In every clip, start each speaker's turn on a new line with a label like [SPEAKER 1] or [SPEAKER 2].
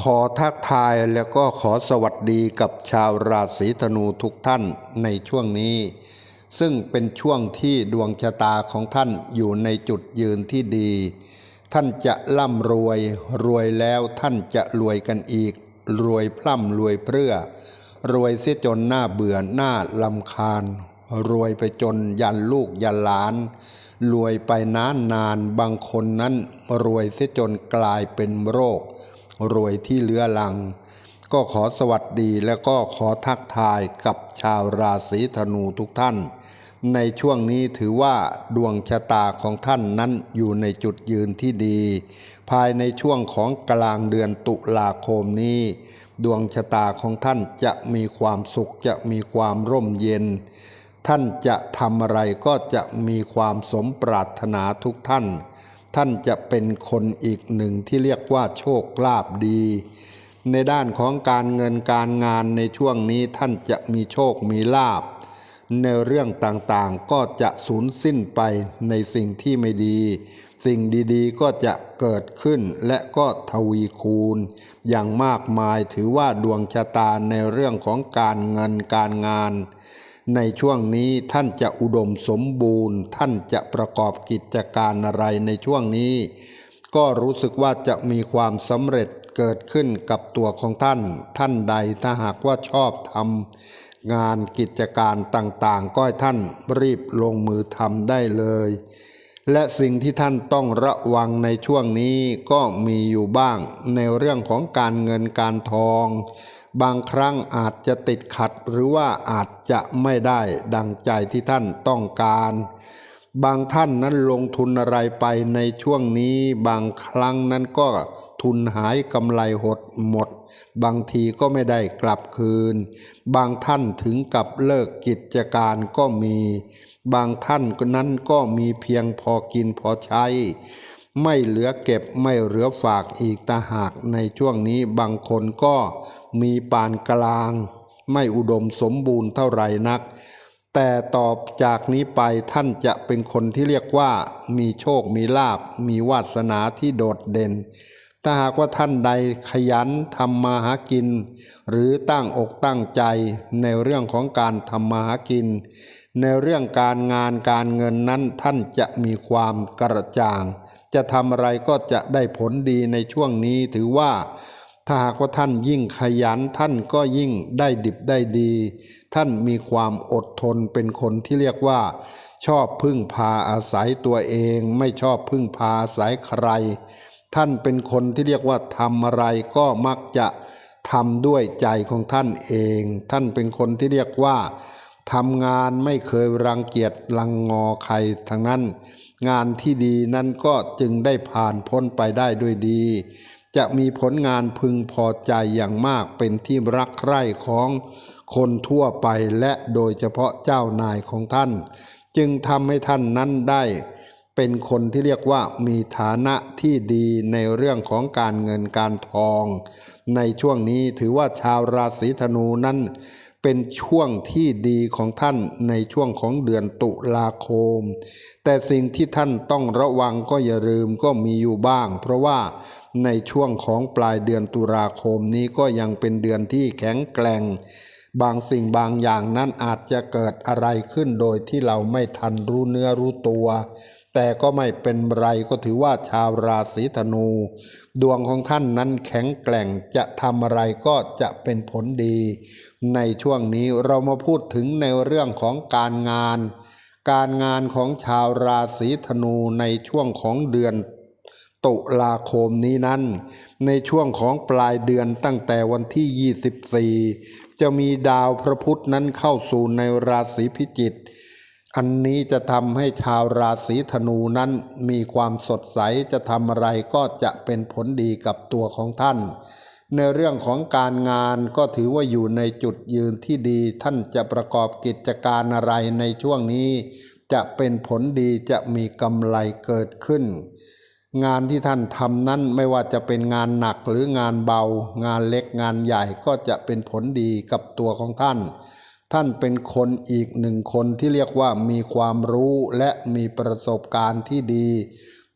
[SPEAKER 1] ขอทักทายแล้วก็ขอสวัสดีกับชาวราศีธนูทุกท่านในช่วงนี้ ซึ่งเป็นช่วงที่ดวงชะตาของท่านอยู่ในจุดยืนที่ดี ท่านจะร่ำรวยรวยแล้วท่านจะรวยกันอีก รวยพล่ำรวยเปรื่อ รวยเสียจนหน้าเบื่อหน้าลำคาญ รวยไปจนยันลูกยันหลาน รวยไปนานนานบางคนนั้นรวยเสียจนกลายเป็นโรค รวยที่เลื้อลัง ก็ขอสวัสดีและก็ขอทักทายกับชาวราศีธนูทุกท่าน ในช่วงนี้ถือว่าดวงชะตาของท่านนั้นอยู่ในจุดยืนที่ดี ภายในช่วงของกลางเดือนตุลาคมนี้ ดวงชะตาของท่านจะมีความสุขจะมีความร่มเย็นท่านจะทำอะไรก็จะมีความสมปรารถนาทุกท่าน ท่านจะเป็นคนอีกหนึ่งที่เรียกว่าโชคลาภดี ในด้านของการเงินการงานในช่วงนี้ท่านจะมีโชคมีลาภในเรื่องต่างๆก็จะสูญสิ้นไปในสิ่งที่ไม่ดี สิ่งดีๆก็จะเกิดขึ้นและก็ทวีคูณ อย่างมากมายถือว่าดวงชะตาในเรื่องของการเงินการงาน ในช่วงนี้ท่านจะอุดมสมบูรณ์ ท่านจะประกอบกิจการอะไรในช่วงนี้ ก็รู้สึกว่าจะมีความสำเร็จเกิดขึ้นกับตัวของท่าน ท่านใดถ้าหากว่าชอบทำงานกิจการต่างๆ ก็ให้ท่านรีบลงมือทำได้เลย และสิ่งที่ท่านต้องระวังในช่วงนี้ก็มีอยู่บ้างในเรื่องของการเงินการทอง บางครั้งอาจจะติดขัดหรือว่าอาจจะไม่ได้ดังใจที่ท่านต้องการ บางท่านนั้นลงทุนอะไรไปในช่วงนี้ บางครั้งนั้นก็ทุนหายกำไรหดหมด บางทีก็ไม่ได้กลับคืน บางท่านถึงกับเลิกกิจการก็มี บางท่านนั้นก็มีเพียงพอกินพอใช้ ไม่เหลือเก็บไม่เหลือฝากอีกตาหากในช่วงนี้บางคนก็มีปานกลาง ไม่อุดมสมบูรณ์เท่าไหร่นัก แต่ต่อจากนี้ไปท่านจะเป็นคนที่เรียกว่า มีโชคมีลาบ มีวาสนาที่โดดเด่น ถ้าหากว่าท่านใดขยันทำมาหากิน หรือตั้งอกตั้งใจในเรื่องของการทำมาหากิน ในเรื่องการงานการเงินนั้นท่านจะมีความกระจ่าง จะทำอะไรก็จะได้ผลดีในช่วงนี้ถือว่า ถ้าหากว่าท่านยิ่งขยันท่านก็ยิ่งได้ดิบได้ดี ท่านมีความอดทนเป็นคนที่เรียกว่า ชอบพึ่งพาอาศัยตัวเอง ไม่ชอบพึ่งพาอาศัยใคร ท่านเป็นคนที่เรียกว่าทำอะไรก็มักจะทำด้วยใจของท่านเอง ท่านเป็นคนที่เรียกว่าทำงานไม่เคยรังเกียจรังงอใครทั้งนั้น งานที่ดีนั้นก็จึงได้ผ่านพ้นไปได้ด้วยดี จะมีผลงานพึงพอใจอย่างมากเป็นที่รักใคร่ของคนทั่วไปและโดยเฉพาะเจ้านายของท่าน จึงทำให้ท่านนั้นได้ เป็นคนที่เรียกว่ามีฐานะที่ดีในเรื่องของการเงินการทอง ในช่วงนี้ถือว่าชาวราศีธนูนั้น เป็นช่วงที่ดีของท่านในช่วงของเดือนตุลาคม แต่สิ่งที่ท่านต้องระวังก็อย่าลืมก็มีอยู่บ้าง เพราะว่าในช่วงของปลายเดือนตุลาคมนี้ก็ยังเป็นเดือนที่แข็งแกร่ง บางสิ่งบางอย่างนั้นอาจจะเกิดอะไรขึ้นโดยที่เราไม่ทันรู้เนื้อรู้ตัว แต่ก็ไม่เป็นไรก็ถือว่าชาวราศีธนู ดวงของท่านนั้นแข็งแกร่งจะทำอะไรก็จะเป็นผลดี ในช่วงนี้เรามาพูดถึงในเรื่องของการงาน การงานของชาวราศีธนูในช่วงของเดือนตุลาคมนี้นั้น ในช่วงของปลายเดือนตั้งแต่วันที่ 24 จะมีดาวพระพุธนั้นเข้าสู่ในราศีพิจิกอันนี้จะทำให้ชาวราศีธนูนั้นมีความสดใสจะทำอะไรก็จะเป็นผลดีกับตัวของท่าน ในเรื่องของการงานก็ถือว่าอยู่ในจุดยืนที่ดี ท่านจะประกอบกิจการอะไรในช่วงนี้ จะเป็นผลดีจะมีกำไรเกิดขึ้น งานที่ท่านทำนั้นไม่ว่าจะเป็นงานหนักหรืองานเบา งานเล็กงานใหญ่ก็จะเป็นผลดีกับตัวของท่าน ท่านเป็นคนอีกหนึ่งคนที่เรียกว่ามีความรู้และมีประสบการณ์ที่ดี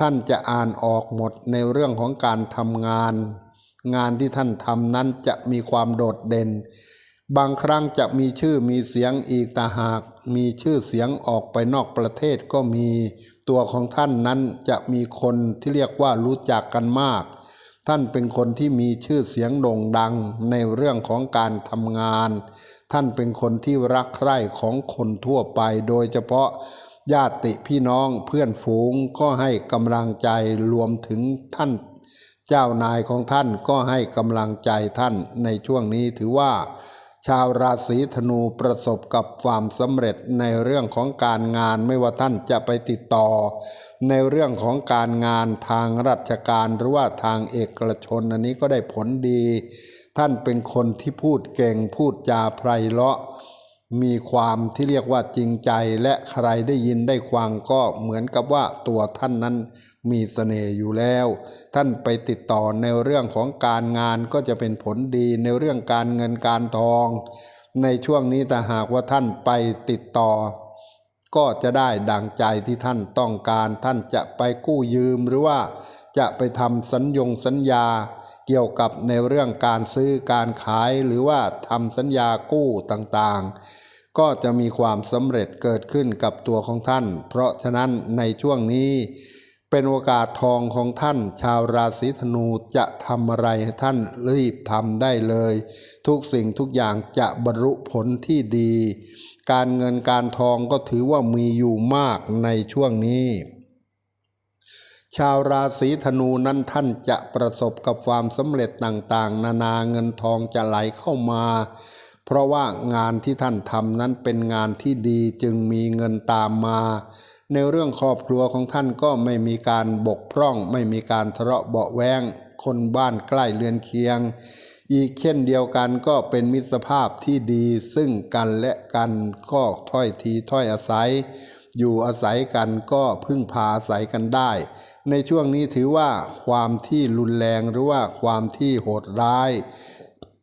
[SPEAKER 1] ท่านจะอ่านออกหมดในเรื่องของการทำงาน งานที่ท่านทำนั้นจะมีความโดดเด่น บางครั้งจะมีชื่อมีเสียงอีกตาหาก มีชื่อเสียงออกไปนอกประเทศก็มี ตัวของท่านนั้นจะมีคนที่เรียกว่ารู้จักกันมาก ท่านเป็นคนที่มีชื่อเสียงโด่งดังในเรื่องของการทำงาน ท่านเป็นคนที่รักใคร่ของคนทั่วไปโดยเฉพาะญาติพี่น้องเพื่อนฝูงก็ให้กำลังใจรวมถึงท่าน เจ้านายของท่านก็ให้กำลังใจท่านในช่วงนี้ถือว่า ชาวราศีธนูประสบกับความสำเร็จในเรื่องของการงานไม่ว่าท่านจะไปติดต่อ ในเรื่องของการงานทางราชการหรือว่าทางเอกชนอันนี้ก็ได้ผลดี ท่านเป็นคนที่พูดเก่งพูดจาไพเราะมีความที่เรียกว่าจริงใจและใครได้ยินได้ฟังก็เหมือนกับว่าตัวท่านนั้น มีเสน่ห์อยู่แล้ว ท่านไปติดต่อในเรื่องของการงานก็จะเป็นผลดีในเรื่องการเงินการทอง ในช่วงนี้แต่หากว่าท่านไปติดต่อ ก็จะได้ดังใจที่ท่านต้องการ ท่านจะไปกู้ยืมหรือว่าจะไปทำสัญญงสัญญา เกี่ยวกับในเรื่องการซื้อการขายหรือว่าทำสัญญากู้ต่างๆ ก็จะมีความสำเร็จเกิดขึ้นกับตัวของท่าน เพราะฉะนั้นในช่วงนี้ เป็นโอกาสทองของท่าน ชาวราศีธนูจะทำอะไรให้ท่านรีบทำได้เลย ทุกสิ่งทุกอย่างจะบรรลุผลที่ดี การเงินการทองก็ถือว่ามีอยู่มากในช่วงนี้ ชาวราศีธนูนั้นท่านจะประสบกับความสำเร็จต่างๆ นานาเงินทองจะไหลเข้ามา เพราะว่างานที่ท่านทำนั้นเป็นงานที่ดีจึงมีเงินตามมา ในเรื่องครอบครัวของท่านก็ไม่มีการบกพร่อง ไม่มีการทะเลาะเบาะแวงคนบ้านใกล้เรือนเคียง อีกเช่นเดียวกันก็เป็นมิตรภาพที่ดี ซึ่งกันและกันก็ถ้อยทีถ้อยอาศัย อยู่อาศัยกันก็พึ่งพาอาศัยกันได้ ในช่วงนี้ถือว่าความที่รุนแรงหรือว่าความที่โหดร้าย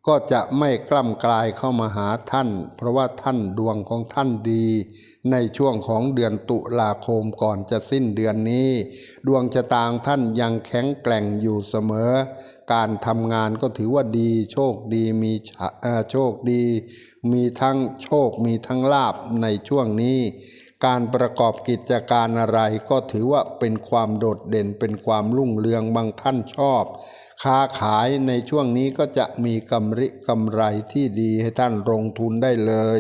[SPEAKER 1] ก็จะไม่กล้ำกลายเข้ามาหาท่าน เพราะว่าท่านดวงของท่านดี ในช่วงของเดือนตุลาคมก่อนจะสิ้นเดือนนี้ ดวงชะตาของท่านยังแข็งแกร่งอยู่เสมอ การทำงานก็ถือว่าดีโชคดีมีโชคดี มีทั้งโชคมีทั้งลาบในช่วงนี้ การประกอบกิจการอะไรก็ถือว่าเป็นความโดดเด่นเป็นความรุ่งเรืองบางท่านชอบ ค้าขายในช่วงนี้ก็จะมีกำริกำไรที่ดีให้ท่านลงทุนได้เลย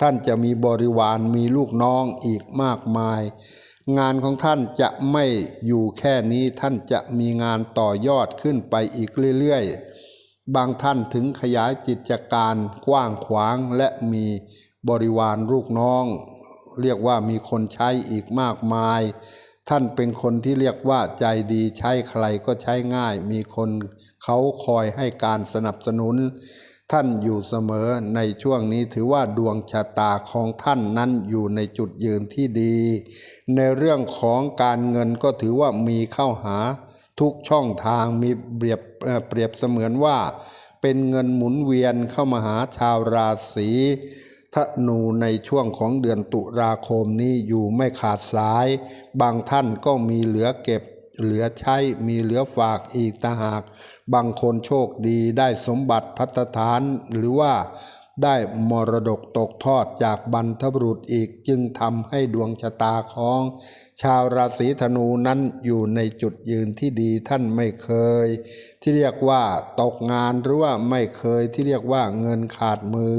[SPEAKER 1] ท่านจะมีบริวารมีลูกน้องอีกมากมาย งานของท่านจะไม่อยู่แค่นี้ท่านจะมีงานต่อยอดขึ้นไปอีกเรื่อยๆ บางท่านถึงขยายกิจการกว้างขวางและมีบริวารลูกน้อง เรียกว่ามีคนใช้อีกมากมาย ท่านเป็นคนที่เรียกว่าใจดีใช้ใครก็ใช้ง่าย มีคนเขาคอยให้การสนับสนุน ท่านอยู่เสมอในช่วงนี้ถือว่าดวงชะตาของท่านนั้นอยู่ในจุดยืนที่ดี ในเรื่องของการเงินก็ถือว่ามีเข้าหาทุกช่องทางมีเปรียบเปรียบเสมือนว่า เป็นเงินหมุนเวียนเข้ามาหาชาวราศี ธนูในช่วงของเดือนตุลาคมนี้อยู่ไม่ขาดสาย บางท่านก็มีเหลือเก็บ เหลือใช้มีเหลือฝากอีกต่าหาก บางคนโชคดีได้สมบัติพัฒฐานหรือว่า ได้มรดกตกทอดจากบรรพบุรุษอีกจึงทำให้ดวงชะตาของ ชาวราศีธนูนั้นอยู่ในจุดยืนที่ดีท่านไม่เคย ที่เรียกว่าตกงานหรือว่าไม่เคยที่เรียกว่าเงินขาดมือ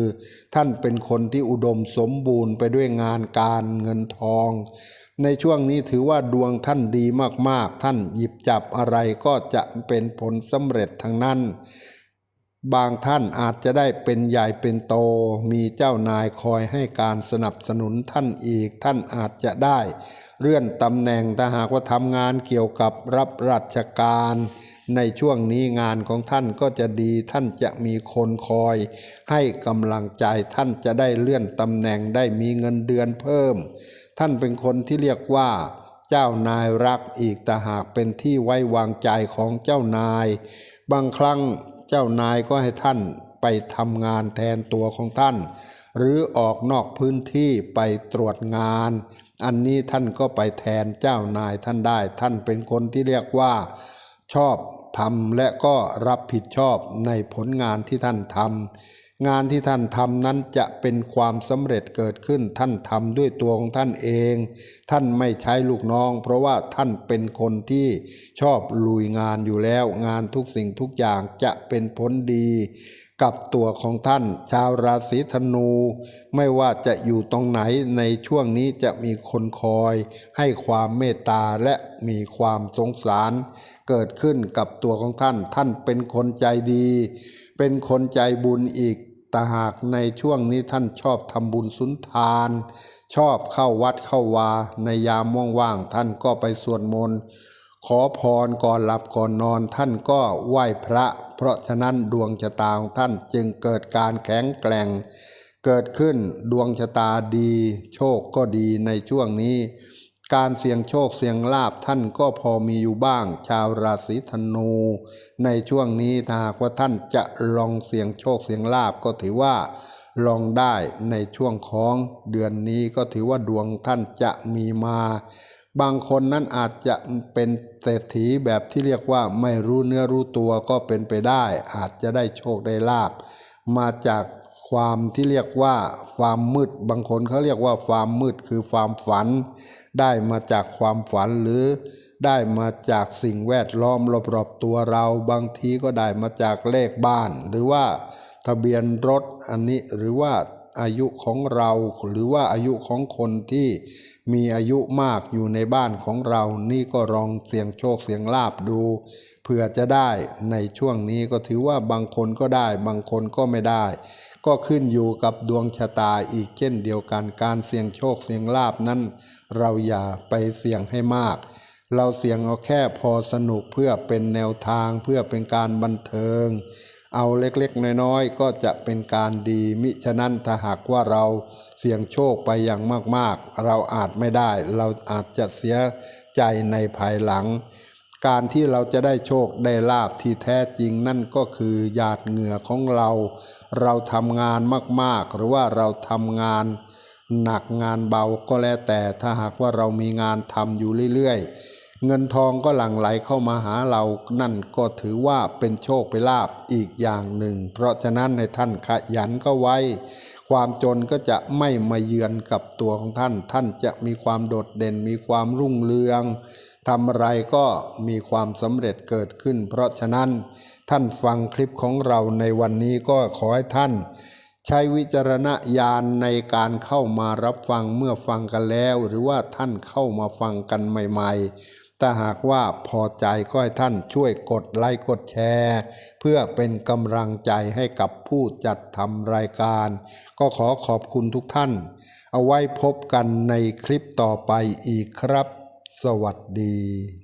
[SPEAKER 1] ท่านเป็นคนที่อุดมสมบูรณ์ไปด้วยงานการเงินทอง ในช่วงนี้ถือว่าดวงท่านดีมากๆ ท่านหยิบจับอะไรก็จะเป็นผลสำเร็จทั้งนั้น บางท่านอาจจะได้เป็นใหญ่เป็นโต มีเจ้านายคอยให้การสนับสนุนท่านอีก ท่านอาจจะได้เลื่อนตำแหน่งถ้าหากว่าทำงานเกี่ยวกับรับราชการ ในช่วงนี้งานของท่านก็จะดีท่านจะมีคนคอย ให้กำลังใจท่านจะได้เลื่อนตำแหน่งได้มีเงินเดือนเพิ่ม ท่านเป็นคนที่เรียกว่าเจ้านายรักอีกแต่หากเป็นที่ไว้วางใจของเจ้านาย บางครั้ง เจ้านายก็ให้ท่านไปทำงานแทนตัวของท่าน หรือออกนอกพื้นที่ไปตรวจงาน อันนี้ท่านก็ไปแทนเจ้านายท่านได้ ท่านเป็นคนที่เรียกว่า ชอบทำและก็รับผิดชอบในผลงานที่ท่านทำ งานที่ท่านทำนั้นจะเป็นความสำเร็จเกิดขึ้น ท่านทำด้วยตัวของท่านเอง ท่านไม่ใช้ลูกน้อง เพราะว่าท่านเป็นคนที่ชอบลุยงานอยู่แล้ว งานทุกสิ่งทุกอย่างจะเป็นผลดี กับตัวของท่าน ชาวราศีธนู ไม่ว่าจะอยู่ตรงไหนในช่วงนี้จะมีคนคอย ให้ความเมตตาและมีความสงสาร เกิดขึ้นกับตัวของท่าน ท่านเป็นคนใจดี เป็นคนใจบุญอีก แต่หากในช่วงนี้ท่านชอบทำบุญสุนทาน ชอบเข้าวัดเข้าวา ในยามว่างๆท่านก็ไปสวดมนต์ขอพรก่อนหลับก่อนนอนท่านก็ไหว้พระ เพราะฉะนั้นดวงชะตาของท่านจึงเกิดการแข็งแกร่ง เกิดขึ้นดวงชะตาดี โชคก็ดีในช่วงนี้ การเสี่ยงโชคเสี่ยงลาบท่านก็พอมีอยู่บ้าง ชาวราศีธนู ในช่วงนี้ถ้าหากว่าท่านจะลองเสี่ยงโชคเสี่ยงลาบก็ถือว่าลองได้ในช่วงของเดือนนี้ก็ถือว่าดวงท่านจะมีมา บางคนนั้นอาจจะเป็นเศรษฐีแบบที่เรียกว่าไม่รู้เนื้อรู้ตัวก็เป็นไปได้ อาจจะได้โชคได้ลาบมาจาก ความที่เรียกว่าความมืดบางคนเขาเรียกว่าความมืดคือความฝัน ได้มาจากความฝันหรือได้มาจากสิ่งแวดล้อมรอบๆตัวเราบางทีก็ได้มาจากเลขบ้าน หรือว่าทะเบียนรถอันนี้หรือว่าอายุของเราหรือว่าอายุของคนที่มีอายุมากอยู่ในบ้านของเรา นี่ก็ลองเสี่ยงโชคเสี่ยงลาบดูเพื่อจะได้ในช่วงนี้ก็ถือว่าบางคนก็ได้ บางคนก็ไม่ได้ ก็ขึ้นอยู่กับดวงชะตาอีกเช่นเดียวกันการเสี่ยงโชคเสี่ยงลาบนั้น เราอย่าไปเสี่ยงให้มาก เราเสี่ยงเอาแค่พอสนุกเพื่อเป็นแนวทางเพื่อเป็นการบันเทิง เอาเล็กๆ น้อยๆ ก็จะเป็นการดี มิฉะนั้นถ้าหากว่าเราเสี่ยงโชคไปอย่างมากๆ เราอาจไม่ได้ เราอาจจะเสียใจในภายหลัง การที่เราจะได้โชคได้ลาบที่แท้จริงนั่นก็คือหยาดเหงื่อของเรา เราทำงานมากๆ หรือว่าเราทำงานหนักงานเบาก็แล้วแต่ถ้าหากว่าเรามีงานทำอยู่เรื่อยๆ เงินทองก็หลั่งไหลเข้ามาหาเรานั่นก็ถือว่าเป็นโชคเป็นลาบอีกอย่างหนึ่ง เพราะฉะนั้นในท่านขยันก็ไว้ ความจนก็จะไม่มาเยือนกับตัวของท่าน ท่านจะมีความโดดเด่น มีความรุ่งเรืองทำอะไรก็มีความสำเร็จเกิดขึ้น เพราะฉะนั้นท่านฟังคลิปของเราในวันนี้ก็ขอให้ท่าน ใช้วิจารณญาณในการเข้ามารับฟังเมื่อฟังกันแล้ว หรือว่าท่านเข้ามาฟังกันใหม่ ๆ ถ้าหากว่าพอใจก็ให้ท่านช่วยกดไลค์กดแชร์ เพื่อเป็นกำลังใจให้กับผู้จัดทำรายการ ก็ขอขอบคุณทุกท่าน เอาไว้พบกันในคลิปต่อไปอีกครับ สวัสดี